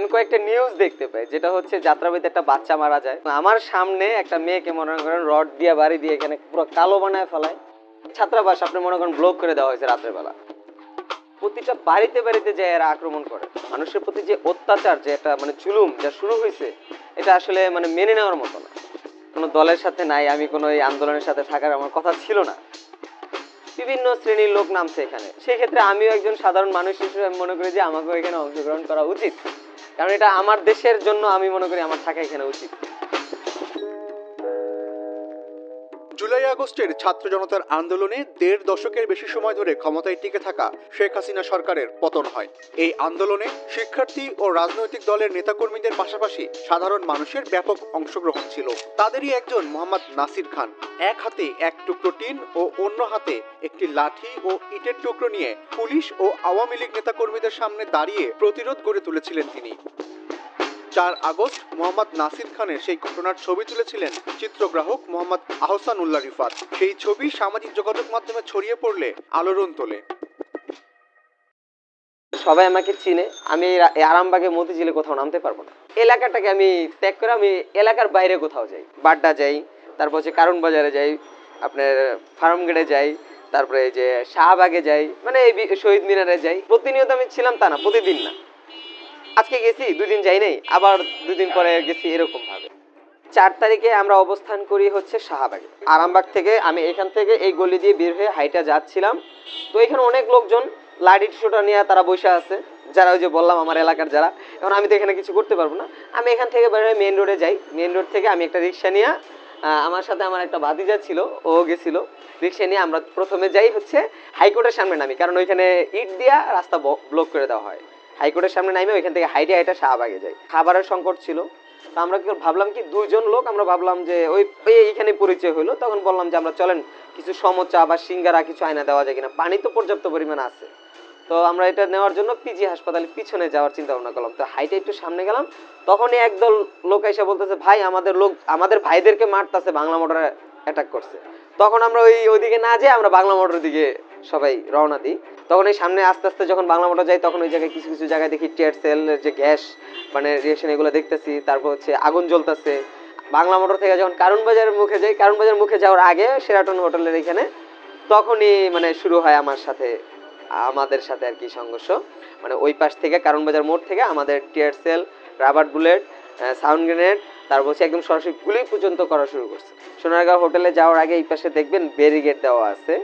আমি কয়েকটা নিউজ দেখতে পাই, যেটা হচ্ছে যাত্রাবাড়িতে একটা বাচ্চা মারা যায়। আমার সামনে একটা মেয়েকে মনে করেন রড দিয়ে, বাড়ি দিয়ে এখানে পুরো কালো বানায় ফেলায়। ছাত্রাবাস আপনি মনে করেন ব্লক করে দেওয়া হয়েছে রাত্রেবেলা প্রতিটা বাড়িতে বাড়িতে যে এরা আক্রমণ করে, মানুষের প্রতি যে অত্যাচার, যে একটা মানে জুলুম যা শুরু হয়েছে, এটা আসলে মানে মেনে নেওয়ার মতো না। কোনো দলের সাথে নাই, আমি কোনো এই আন্দোলনের সাথে থাকার আমার কথা ছিল না। বিভিন্ন শ্রেণির লোক নামছে এখানে। সেক্ষেত্রে আমিও একজন সাধারণ মানুষ হিসেবে মনে করি যে আমাকেও এখানে অংশগ্রহণ করা উচিত। কারণ এটা আমার দেশের জন্য আমি মনে করি আমার থাকা এখানে উচিত। জুলাই আগস্টের ছাত্র জনতার আন্দোলনে দেড় দশকের বেশি সময় ধরে ক্ষমতায় টিকে থাকা শেখ হাসিনা সরকারের পতন হয়। এই আন্দোলনে শিক্ষার্থী ও রাজনৈতিক দলের নেতাকর্মীদের পাশাপাশি সাধারণ মানুষের ব্যাপক অংশগ্রহণ ছিল। তাদেরই একজন মোহাম্মদ নাসির খান। এক হাতে এক টুকরো টিন ও অন্য হাতে একটি লাঠি ও ইটের টুকরো নিয়ে পুলিশ ও আওয়ামী লীগ নেতাকর্মীদের সামনে দাঁড়িয়ে প্রতিরোধ গড়ে তুলেছিলেন তিনি। চার আগস্ট মোহাম্মদ নাসির খানের সেই ঘটনার ছবি তুলেছিলেন চিত্রগ্রাহক মোহাম্মদ আহসান উল্লাহ রিফাত। সেই ছবি সামাজিক যোগাযোগ মাধ্যমে ছড়িয়ে পড়লে আলোড়ন তোলে। সবাই আমাকে চিনে। আমি আরামবাগে মতিঝিলে কোথাও নামতে পারব না। এলাকাটাকে আমি ত্যাগ করে আমি এলাকার বাইরে কোথাও যাই। বাড্ডা যাই, তারপর হচ্ছে কারণ বাজারে যাই, আপনার ফার্ম গেটে যাই, তারপরে যে শাহবাগে যাই মানে এই শহীদ মিনারে যাই। প্রতিনিয়ত আমি ছিলাম তা না, প্রতিদিন না। আজকে গেছি দুই দিন যাই নাই, আবার দুদিন পরে গেছি এরকম ভাবে। চার তারিখে আমরা অবস্থান করি হচ্ছে শাহবাগে। আরামবাগ থেকে আমি এখান থেকে এই গলি দিয়ে বের হয়ে হাইটা যাচ্ছিলাম। তো এখানে অনেক লোকজন লাডি টিস্যুটা নিয়ে তারা বসে আছে, যারা ওই যে বললাম আমার এলাকার যারা। এখন আমি তো এখানে কিছু করতে পারব না। আমি এখান থেকে বের হয়ে মেন রোডে যাই। মেন রোড থেকে আমি একটা রিক্সা নিয়ে আমার সাথে আমার একটা ভাতিজা ছিল, ও গেছিল। রিক্সা নিয়ে আমরা প্রথমে যাই হচ্ছে হাইকোর্টের সামনে নামি, কারণ ওইখানে ইট দিয়া রাস্তা ব্লক করে দেওয়া হয়। হাইকোর্টের সামনে নামে ওইখান থেকে হাইটে হাইটে শাহবাগে যাই। খাবারের সংকট ছিল। তো আমরা কি ভাবলাম কি দুইজন লোক, আমরা ভাবলাম যে ওই এইখানে পরিচয় হলো তখন বললাম যে আমরা চলেন, কিছু সমচা বা সিঙ্গারা কিছু আয়না দেওয়া যায় কিনা। পানি তো পর্যাপ্ত পরিমাণ আছে। তো আমরা এটা নেওয়ার জন্য পিজি হাসপাতালের পিছনে যাওয়ার চিন্তা ভাবনা করলাম। তো হাইটে একটু সামনে গেলাম। তখনই একদল লোক এসে বলতেছে, ভাই, আমাদের লোক, আমাদের ভাইদেরকে মারতাছে, বাংলা মোটরে অ্যাটাক করছে। তখন আমরা ওই, ওইদিকে না যেয়ে আমরা বাংলা মোটরের দিকে সবাই রওনা দিই। তখন এই সামনে আস্তে আস্তে যখন বাংলা মোটর যাই, তখন ওই জায়গায় কিছু কিছু জায়গায় দেখি টিয়ার সেল যে গ্যাস মানে রিয়েকশন এগুলো দেখতেছি। তারপর হচ্ছে আগুন জ্বলতেছে। বাংলা মোটর থেকে যখন কারণ বাজারের মুখে যাই, কারণ বাজার মুখে যাওয়ার আগে সেরাটন হোটেলের এখানে তখনই মানে শুরু হয় আমার সাথে, আমাদের সাথে আর কি সংঘর্ষ। মানে ওই পাশ থেকে কারণ বাজার মোড় থেকে আমাদের tear shell, rubber bullet sound grenade তারপর হচ্ছে একদম সরাসরি গুলি পর্যন্ত করা শুরু করছে। সোনারগাঁও হোটেলে যাওয়ার আগে এই পাশে দেখবেন ব্যারিগেড দেওয়া আছে।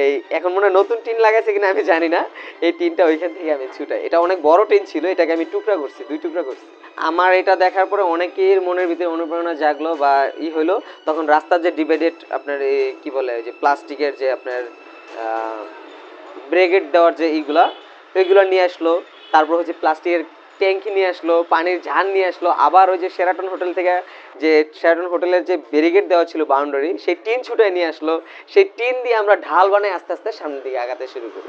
এই এখন মনে হয় নতুন টিন লাগাইছে কিনা আমি জানি না। এই টিনটা ওইখান থেকে আমি ছুটাই। এটা অনেক বড় টিন ছিল, এটাকে আমি টুকরা করছি, দুই টুকরা করছি। আমার এটা দেখার পরে অনেকের মনের ভিতরে অনুপ্রেরণা জাগলো বা ই হইল। তখন রাস্তার যে ডিভাইডেড আপনার এই কি বলে যে প্লাস্টিকের যে আপনার ব্রেগেড দেওয়ার যে এইগুলা, ওইগুলো নিয়ে আসলো। তারপর হচ্ছে প্লাস্টিকের ট্যাঙ্কি নিয়ে আসলো, পানির ঝান নিয়ে আসলো, আবার ওই যে সেরাটন হোটেল থেকে যে সেরাটন হোটেলের যে ব্যারিগেড দেওয়া ছিল বাউন্ডারি সেই টিন ছুটে নিয়ে আসলো। সেই টিন দিয়ে আমরা ঢাল বানাই আস্তে আস্তে সামনের দিকে আগাতে শুরু করি।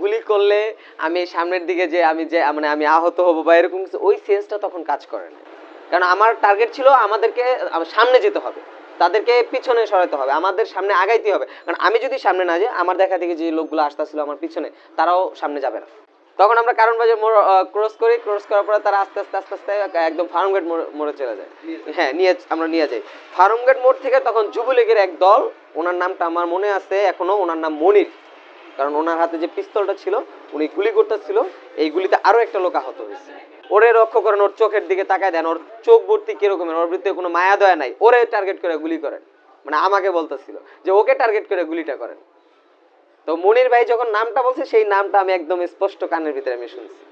গুলি করলে আমি সামনের দিকে যে আমি যে মানে আমি আহত হব বা এরকম ওই সেন্সটা তখন কাজ করে না। কারণ আমার টার্গেট ছিল আমাদেরকে সামনে যেতে হবে। তাদেরকে পিছনে সরাতে হবে, আমাদের সামনে আগাইতে হবে। কারণ আমি যদি সামনে না যাই, আমার দেখা দেখি যে লোকগুলো আসতেছিল আমার পিছনে, তারাও সামনে যাবে না। তখন আমরা কারণ বাজার মোড় ক্রস করি ক্রস করার পরে তারা আস্তে আস্তে আস্তে আস্তে একদম ফার্ম গেট মোড়ে চলে যায়। হ্যাঁ নিয়ে আমরা নিয়ে যাই। ফার্ম গেট মোড় থেকে তখন যুবলীগের এক দল ওনার নামটা আমার মনে আছে এখনও ওনার নাম মনির। কারণ ওনার হাতে যে পিস্তলটা ছিল উনি গুলি করতেছিল এই গুলিতে আরও একটা লোক আহত হয়েছে। ওরে লক্ষ্য করেন ওর চোখের দিকে তাকায় দেন ওর চোখ ভর্তি কিরকমের ওর ভিতরে কোনো মায়া দয়া নাই। ওরে টার্গেট করে গুলি করেন। মানে আমাকে বলতেছিল যে ওকে টার্গেট করে গুলিটা করেন। তো মনির ভাই যখন নামটা বলছে, সেই নামটা আমি একদম স্পষ্ট কানের ভিতরে আমি শুনছি।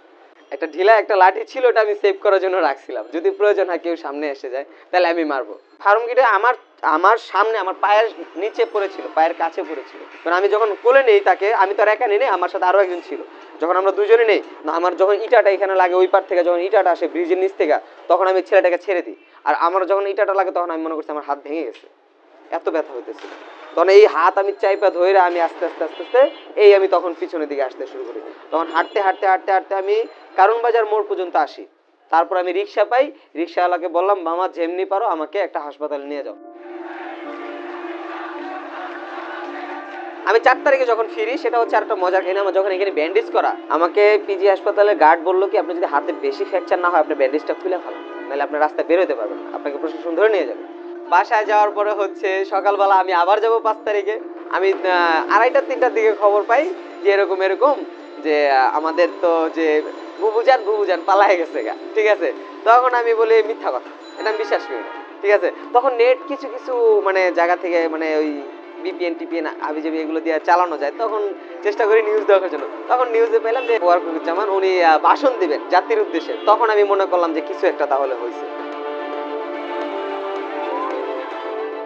একটা ঢিলা একটা লাঠি ছিল, ওটা আমি সেভ করার জন্য রাখছিলাম। যদি প্রয়োজন হয় কেউ সামনে এসে যায়, তাহলে আমি মারবো। ফার্ম গেটে আমার আমার সামনে, আমার পায়ের নিচে পড়েছিল, পায়ের কাছে পড়েছিল। কারণ আমি যখন কোলে নেই তাকে, আমি তো আর একা নেই, আমার সাথে আরও একজন ছিল। যখন আমরা দুজনে নেই, না, আমার যখন ইটাটা এখানে লাগে, ওই পার থেকে যখন ইটাটা আসে, ব্রিজের নিচ থেকে, তখন আমি ছেলেটাকে ছেড়ে দিই। আর আমার যখন ইটাটা লাগে, তখন আমি মনে করছি আমার হাত ভেঙে গেছে। এত ব্যথা হইতেছিল তখন এই হাত আমি চাইপা ধরে আমি আস্তে আস্তে আস্তে আস্তে এই আমি তখন পিছনের দিকে আসতে শুরু করি। তখন হাঁটতে হাঁটতে হাঁটতে হাঁটতে আমি কারণ বাজার মোড় পর্যন্ত আসি। তারপর আমি রিক্সা পাই। রিক্সাওয়ালাকে বললাম, মামা, যেমনি পারো আমাকে একটা হাসপাতালে নিয়ে যাও। আমি চার তারিখে যখন ফিরি, সেটা হচ্ছে একটা মজার কাহিনী আমার যখন এখানে ব্যান্ডেজ করা, আমাকে পিজি হাসপাতালে গার্ড বলল কি, আপনি যদি হাতে বেশি ফ্র্যাকচার না হয়, আপনি ব্যান্ডেজটা খুলে ফেলান। নাহলে আপনি রাস্তায় বেরোতে পারবেন আপনাকে প্রশাসন ধরে নিয়ে যাবে। বাসায় যাওয়ার পরে হচ্ছে সকালবেলা আমি আবার যাব পাঁচ তারিখে। আমি আড়াইটা তিনটার দিকে খবর পাই যে এরকম এরকম যে আমাদের তো যে বুবুজান বুবুজান পালায় গেছে গা, ঠিক আছে? তখন আমি বলি, মিথ্যা কথা, এটা আমি বিশ্বাস করি ঠিক আছে? তখন নেট কিছু কিছু মানে জায়গা থেকে মানে ওই বিপিএন টিপিএন, আবিজাবি এগুলো দিয়ে চালানো যায়। তখন চেষ্টা করি নিউজ দেওয়ার জন্য। তখন নিউজে পেলাম যে ওয়ারকুজ্জামান উনি ভাষণ দিবেন জাতির উদ্দেশ্যে। তখন আমি মনে করলাম যে, কিছু একটা তাহলে হয়েছে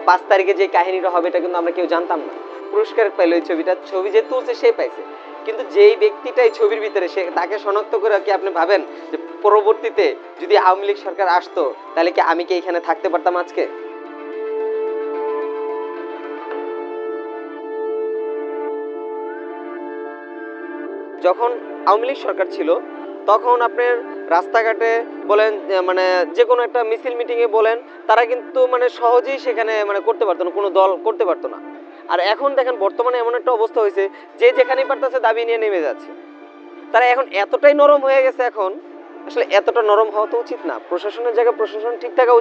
পাঁচ তারিখে যে কাহিনীটা হবে, এটা কিন্তু আমরা কেউ জানতাম না। পুরস্কার পাইলো এই ছবিটা, ছবি যে তুলছে সে পাইছে। কিন্তু যেই ব্যক্তিটা ছবির ভিতরে, সে তাকে শনাক্ত করে কি আপনি ভাবেন যে পরবর্তীতে যদি আওয়ামী লীগ সরকার আসতো, তাহলে কি আমি কি এখানে থাকতে পারতাম আজকে? যখন আওয়ামী লীগ সরকার ছিল তখন আপনার রাস্তাঘাটে বলেন মানে যে কোনো একটা মিছিল মিটিংয়ে বলেন, তারা কিন্তু মানে সহজেই সেখানে মানে করতে পারতো না, কোনো দল করতে পারতো না। আর এখন দেখেন বর্তমানে এমন একটা অবস্থা হয়েছে, যে যেখানেই পারতেছে দাবি নিয়ে নেমে যাচ্ছে। তারা এখন এতটাই নরম হয়ে গেছে এখন, আসলে এতটা নরম হওয়া তো উচিত না। প্রশাসনের জায়গায় প্রশাসন ঠিক থাকা